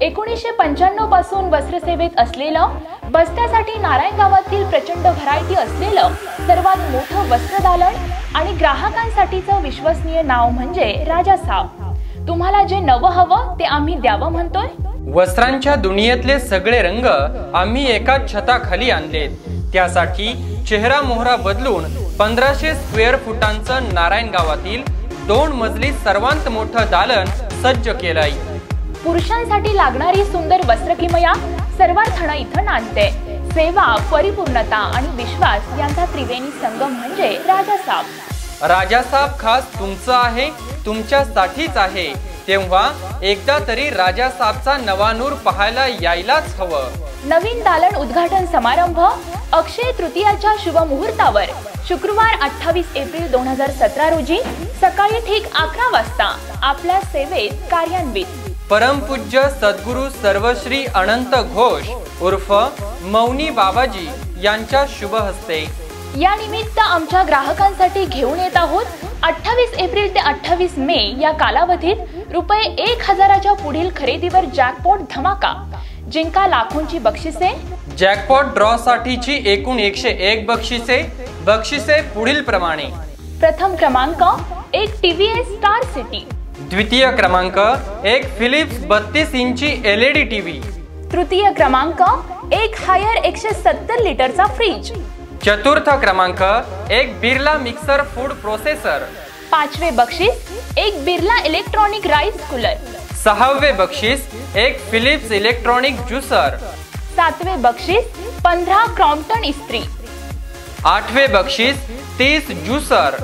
एकोणीसशे पंच्याण्णवपासून वस्त्रसेवेत असलेलं बस्त्यासाठी नारायण गावातील प्रचंड व्हरायटी असलेलं सर्वात मोठं वस्त्र दालन आणि ग्राहकांसाठीचं विश्वसनीय नाव म्हणजे राजा साब तुम्हाला जे नवं हवं ते आम्ही द्यावं म्हणतोय? वस्त्रांच्या दुनियेतले सगळे रंग आम्ही एका छताखाली आणलेत. त्यासाठी चेहरा मोहरा बदलून पंधराशे स्क्वेअर फुटांचं नारायण गावातील दोन मजली सर्वांत मोठं दालन सज्ज केलंय. पुरुषांसाठी लागणारी सुंदर वस्त्रकिमया सर्वार्थानं इथं नांदते. सेवा परिपूर्णता आणि विश्वास यांचा त्रिवेणी संगम म्हणजे राजा साब राजासाहेब खास तुमचं आहे तुमच्यासाठीच आहे. तेव्हा एकदा तरी राजासाहेबचा नवा नूर पाहायला यायलाच हवं. नवीन दालन उद्घाटन समारंभ अक्षय तृतीयाच्या शुभ मुहूर्तावर शुक्रवार अठ्ठावीस एप्रिल दोन हजार सतरा रोजी सकाळी ठीक अकरा वाजता आपल्या सेवेत कार्यान्वित. परमपूज्य सद्गुरू सर्वश्री अनंत घोष उर्फ मौनी बाबाजी यांच्या शुभ हस्ते. या निमित्त आमच्या ग्राहकांसाठी घेऊन येत आहोत अठ्ठावीस एप्रिल ते अठ्ठावीस मे या कालावधीत रुपये एक हजाराच्या पुढील खरेदीवर जॅकपॉट धमाका जिंका लाखोंची बक्षिसे. जॅकपॉट ड्रॉ साठीची एकूण एकशे एक बक्षिसे बक्षिसे पुढील प्रमाणे. प्रथम क्रमांक एक टीव्हीएस स्टार सिटी. द्वितीय क्रमांक एक फिलिप्स बत्तीस इंची एल ई डी टीव्ही. तृतीय क्रमांक एक हायर एकशे सत्तर लिटरचा फ्रीज. चतुर्थ क्रमांक एक बिर्ला मिक्सर फूड प्रोसेसर. पाचवे बक्षीस एक बिर्ला इलेक्ट्रॉनिक राईस कूलर. सहावे बक्षीस एक फिलिप्स इलेक्ट्रॉनिक ज्युसर. सातवे बक्षीस पंधरा क्रॉम्प्टन इस्त्री. आठवे बक्षीस तीस ज्युसर.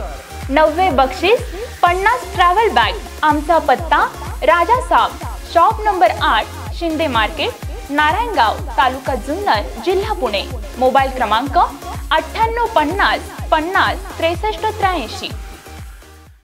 नववे बक्षीस पन्नास ट्रॅव्हल बॅग. आमचा पत्ता राजा साब शॉप नंबर आठ शिंदे मार्केट नारायणगाव तालुका जुन्नर जिल्हा पुणे. मोबाईल क्रमांक अठ्ठ्याण्णव पन्नास पन्नास त्रेसष्ट त्र्याऐंशी.